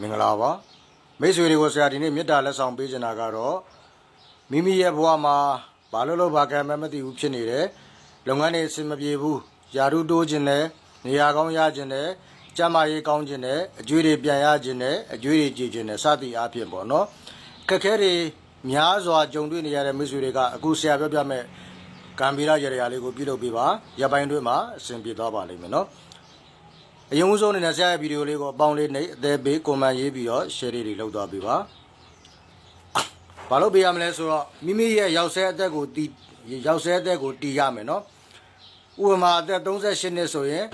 မင်္ဂလာပါမိတ်ဆွေတွေကိုဆရာဒီနေ့မေတ္တာလက်ဆောင်ပေးချင်တာကတော့မိမိရဲ့ဘဝမှာဘာလို့လို့ဘာကံမှမသိဘူးဖြစ်နေတယ်လုပ်ငန်းတွေအဆင်မပြေဘူးယာရုတိုးခြင်းနဲ့နေရာကောင်းရခြင်းနဲ့ကျန်းမာရေးကောင်းခြင်းနဲ့အကျွေးတွေပြန်ရခြင်းနဲ့အကျွေးတွေကြည်ခြင်းနဲ့စသည်အားဖြင့်ပေါ့နော်ခက်ခဲတွေများစွာကြုံတွေ့နေရတဲ့မိတ်ဆွေတွေကအခုဆရာပြောပြမဲ့ကံဗီရရရလေးကိုပြုလုပ်ပေးပါရပိုင်းတွင်းမှာအဆင်ပြေသွားပါလိမ့်မယ်နော် အရင်ဦးဆုံးအနေနဲ့ဆရာရဲ့ဗီဒီယိုလေးကိုအပေါင်းလေးနှိပ်အသေးပေးကွန်မန့်ရေးပြီးတော့ share လေးတွေလုပ်သွားပေးပါ။ဘာလို့ပေးရမလဲဆိုတော့မိမိရဲ့ရောက်ဆဲအသက်ကိုတီးရောက်ဆဲအသက်ကိုတီးရမယ်နော်။ဥပမာအသက်38နှစ်ဆိုရင်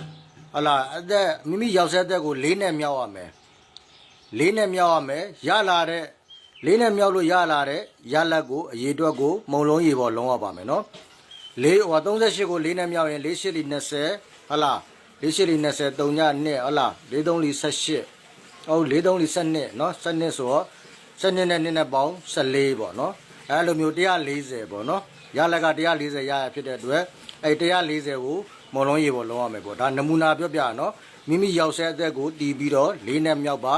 ဟလာအသက်မိမိရောက်ဆဲအသက်ကို၄နဲ့မြောက်ရမယ်။၄နဲ့မြောက်ရမယ်။ရလာတဲ့၄နဲ့မြောက်လို့ရလာတဲ့ရလက်ကိုအရေးအတွက်ကိုမုံလုံးရေပေါ်လုံးရပါမယ်နော်။လေးဟို38ကို၄နဲ့မြောက်ရင်4 8လီ20ဟလာ ၄၈လီ20 3ညနှစ်ဟုတ်လား၄3လီ18ဟုတ်၄3လီ12เนาะ12ဆိုတော့12နဲ့နှစ်နဲ့ပေါင်း14ပေါ့เนาะအဲလိုမျိုး140ပေါ့เนาะရလက်က140ရရဖြစ်တဲ့အတွက်အဲ140ကိုမုံလုံးရေပေါ်လုံးရမယ်ပေါ့ဒါနမူနာပြောပြเนาะမိမိရောက်ဆဲအသက်ကိုတီးပြီးတော့၄နဲ့မြောက်ပါ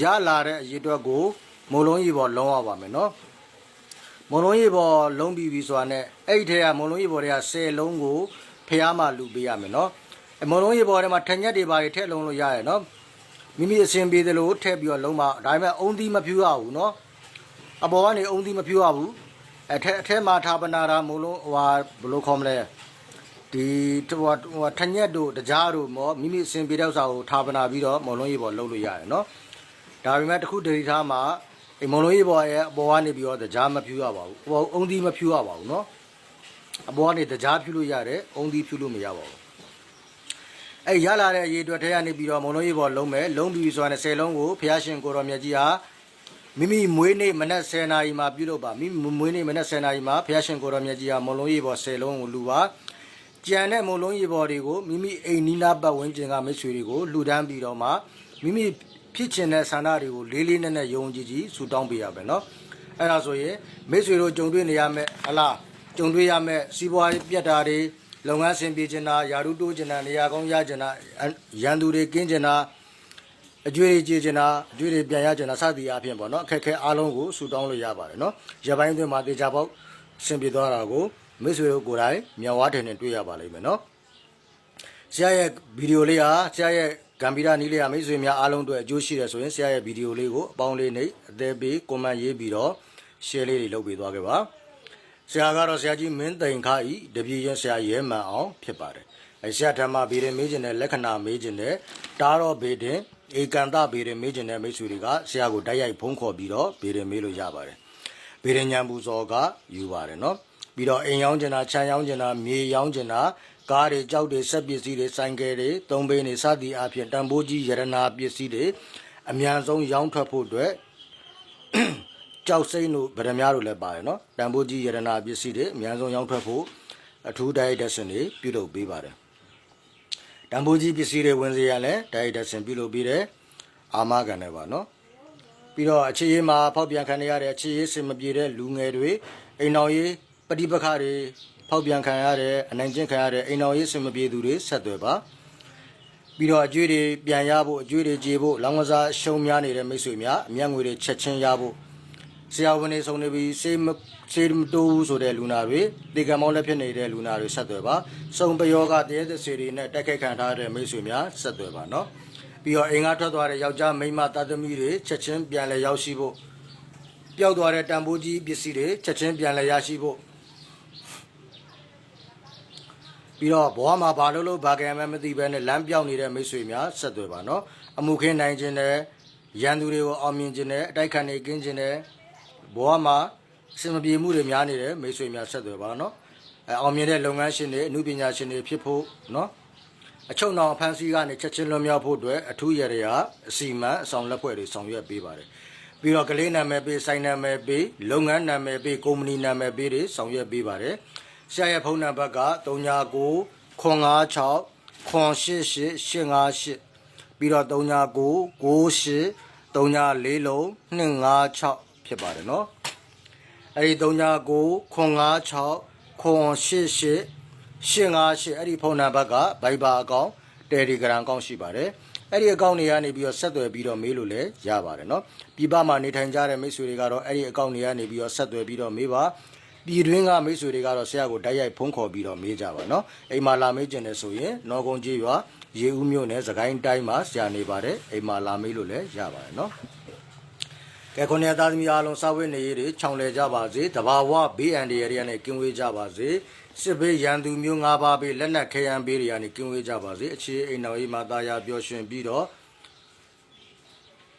ရလာတဲ့အရေးအတွက်ကိုမုံလုံးရေပေါ်လုံးရပါမယ်เนาะမုံလုံးရေပေါ်လုံးပြီးပြီဆိုတာနဲ့အဲ့ဒီထဲကမုံလုံးရေပေါ်တွေက10လုံးကိုဖျားမှလူပေးရမယ်เนาะ အမလုံးရေပေါ်ထဲမှာထက်ညက်တွေပါတွေထည့်လုံးလို့ရရနော်မိမိအစဉ်ပြေသလိုထည့်ပြီးတော့လုံးပါဒါပေမဲ့အုံသီးမဖြူရဘူးနော်အပေါ်ကနေအုံသီးမဖြူရဘူးအထက်အထက်မှာထားပနာတာမလို့ဟိုဟာဘယ်လိုခေါ်မလဲဒီဟိုဟိုထက်ညက်တို့တကြားတို့မောမိမိအစဉ်ပြေတဲ့ဥစ္စာကိုထားပနာပြီးတော့မလုံးရေပေါ်လုံးလို့ရတယ်နော်ဒါပေမဲ့တခုတတိထားမှာအမလုံးရေပေါ်ရဲ့အပေါ်ကနေပြီးတော့တကြားမဖြူရပါဘူးဟိုအုံသီးမဖြူရပါဘူးနော်အပေါ်ကနေတကြားဖြူလို့ရတယ်အုံသီးဖြူလို့မရပါဘူး အဲ့ရလာတဲ့အရေးအတွက်ထဲကနေပြီးတော့မုံလုံးရေးပေါ်လုံးမယ်လုံးပြီးဆိုတာနဲ့10လုံးကိုဖះရှင်ကိုတော်မြတ်ကြီးဟာမိမိမွေးနေ့မနက်10နာရီမှာပြုလုပ်ပါမိမိမွေးနေ့မနက်10နာရီမှာဖះရှင်ကိုတော်မြတ်ကြီးဟာမုံလုံးရေးပေါ်10လုံးကိုလူပါကြံတဲ့မုံလုံးရေးပေါ်တွေကိုမိမိအိမ်နီးနားပတ်ဝန်းကျင်ကမိတ်ဆွေတွေကိုလှူဒန်းပြီးတော့မှမိမိဖြစ်ချင်တဲ့ဆန္ဒတွေကိုလေးလေးနက်နက်ယုံကြည်ကြည်ဆူတောင်းပေးရမယ်နော်အဲ့ဒါဆိုရင်မိတ်ဆွေတို့ကြုံတွေ့နေရမယ်ဟလားကြုံတွေ့ရမယ်စီးပွားရေးပြတ်တာတွေ လုပ်ငန်းဆင်ပြေချင်တာယာရုတိုးချင်တာနေရာကောင်းရချင်တာရန်သူတွေကင်းချင်တာအကျွေးတွေကြေချင်တာအကျွေးတွေပြန်ရချင်တာစသည်အဖြစ်ပေါ့နော်အခက်ခဲအားလုံးကိုဆူတောင်းလို့ရပါတယ်နော်ရပိုင်းအတွင်းမှာတေချာပေါက်ဆင်ပြေသွားတာကိုမိတ်ဆွေတို့ကိုယ်တိုင်မြောက်ဝါထင်ထင်တွေ့ရပါလိမ့်မယ်နော်ဆရာရဲ့ဗီဒီယိုလေးဟာဆရာရဲ့ဂမ်ဘီရာနီးလေးဟာမိတ်ဆွေများအားလုံးအတွက်အကျိုးရှိတယ်ဆိုရင်ဆရာရဲ့ဗီဒီယိုလေးကိုအပေါင်းလေးနဲ့အသေးပေးကွန်မန့်ရေးပြီးတော့ share လေးတွေလုပ်ပေးသွားခဲ့ပါ ဆရာကတော့ဆရာကြီးမင်းသိန်ခါဤတပြည့်ရင်ဆရာရဲမှန်အောင်ဖြစ်ပါတယ်။အဲဆရာဓမ္မဗေဒင်မေးခြင်းနဲ့လက္ခဏာမေးခြင်းနဲ့တားတော့ဗေဒင်ဧကန်တဗေဒင်မေးခြင်းနဲ့မိတ်ဆွေတွေကဆရာကိုတိုက်ရိုက်ဖုံးခေါ်ပြီးတော့ဗေဒင်မေးလို့ရပါတယ်။ဗေဒင်ညံပူဇော်ကယူပါတယ်နော်။ပြီးတော့အိမ်ရောင်းကျင်တာခြံရောင်းကျင်တာမြေရောင်းကျင်တာကားတွေကြောက်တွေစက်ပစ္စည်းတွေဆိုင်ကယ်တွေသုံးဘိန်းတွေစသည်အပြင်တန်ဖိုးကြီးရတနာပစ္စည်းတွေအများဆုံးရောင်းထွက်ဖို့အတွက် ကြောက်စိမ့်တို့ဗရမ ्या တို့လည်းပါတယ်နော်တန်ဖိုးကြီးရတနာပစ္စည်းတွေအများဆုံးရောင်းထွက်ဖို့အထူးတိုက်ရိုက်တက်ဆင်တွေပြုလုပ်ပေးပါတယ်တန်ဖိုးကြီးပစ္စည်းတွေဝင်စေရလဲတိုက်ရိုက်တက်ဆင်ပြုလုပ်ပေးတယ်အာမခံတယ်ပါနော်ပြီးတော့အခြေရေးမှာဖောက်ပြန်ခံရတဲ့အခြေရေးစင်မပြေတဲ့လူငယ်တွေအိမ်တော်ရေးပฏิပက္ခတွေဖောက်ပြန်ခံရတဲ့အနိုင်ကျင့်ခံရတဲ့အိမ်တော်ရေးစင်မပြေသူတွေဆက်သွယ်ပါပြီးတော့အကျွေးတွေပြန်ရဖို့အကျွေးတွေကြေဖို့လောင်းကစားရှုံများနေတဲ့မိတ်ဆွေများအမျက်ငွေတွေချက်ချင်းရဖို့ ဆရာဝန်တွေဆုံးနေပြီးစေးမစေးမတိုးဘူးဆိုတဲ့လူနာတွေတေကံမောင်းလက်ဖြစ်နေတဲ့လူနာတွေဆက်သွယ်ပါစုံပယောဂတရေသစေတွေနဲ့တက်ခိုက်ခံထားတဲ့မိတ်ဆွေများဆက်သွယ်ပါနော်ပြီးတော့အိမ်ကထွက်သွားတဲ့ယောက်ျားမိန်းမတာသမီတွေချက်ချင်းပြန်လဲရောက်ရှိဖို့ပျောက်သွားတဲ့တန်ဖိုးကြီးပစ္စည်းတွေချက်ချင်းပြန်လဲရရှိဖို့ပြီးတော့ဘဝမှာဘာလို့လို့ဘာကံမှမသိဘဲနဲ့လမ်းပြောင်းနေတဲ့မိတ်ဆွေများဆက်သွယ်ပါနော်အမှုခင်းနိုင်ခြင်းနဲ့ရန်သူတွေကိုအောင်မြင်ခြင်းနဲ့အတိုက်ခံနေကင်းခြင်းနဲ့ ဘဝမှာအစင်မပြေမှုတွေများနေတဲ့မိတ်ဆွေများဆက်သွယ်ပါနော်အဲအောင်မြင်တဲ့လုပ်ငန်းရှင်တွေအမှုပညာရှင်တွေဖြစ်ဖို့နော်အချုံနောင်အဖန်စီကနေချက်ချင်းလွန်မြောက်ဖို့အတွက်အထူးရရရာအစီမံအဆောင်လက်ဖွဲ့တွေဆောင်ရွက်ပေးပါတယ်ပြီးတော့ကလေးနာမည်ပေးဆိုင်နာမည်ပေးလုပ်ငန်းနာမည်ပေးကုမ္ပဏီနာမည်ပေးတွေဆောင်ရွက်ပေးပါတယ်ဆရာရဲ့ဖုန်းနံပါတ်က39 956 988 858ပြီးတော့39 98 34လုံး256 ဖြစ်ပါတယ်เนาะအဲ့ဒီ39 956 988 858အဲ့ဒီဖုန်းနံပါတ်က Viber အကောင့် Telegram အကောင့်ရှိပါတယ် အဲ့ဒီအကောင့်တွေကနေပြီးတော့ဆက်သွယ်ပြီးတော့မေးလို့လည်းရပါတယ်เนาะပြည်ပမှာနေထိုင်ကြတဲ့မိတ်ဆွေတွေကတော့အဲ့ဒီအကောင့်တွေကနေပြီးတော့ဆက်သွယ်ပြီးတော့မေးပါပြည်တွင်းကမိတ်ဆွေတွေကတော့ဆရာကိုတိုက်ရိုက်ဖုန်းခေါ်ပြီးတော့မေးကြပါเนาะအိမ်မှာလာမေးကျင်တယ်ဆိုရင်နော်ကုန်းကြီးရွာရေဦးမြို့နယ်စကိုင်းတိုင်းမှာဆရာနေပါတယ်အိမ်မှာလာမေးလို့လည်းရပါတယ်เนาะ ကဲခုနှစ်သားသမီးအားလုံးစာဝတ်နေရေးတွေခြောင်လည်ကြပါစေတဘာဝဘေးအန္တရာယ်တွေကနေကင်းဝေးကြပါစေစစ်ဘေးရန်သူမျိုး၅ပါးဘေးလက်နက်ခဲယမ်းဘေးတွေကနေကင်းဝေးကြပါစေအခြေအိမ်တော်ကြီးမှာတာယာပျော်ရွှင်ပြီးတော့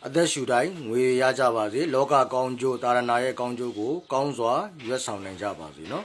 အသက်ရှူတိုင်းငွေရကြပါစေလောကကောင်းကျိုးတာရဏရဲ့ကောင်းကျိုးကိုကောင်းစွာရွတ်ဆောင်နိုင်ကြပါစေနော်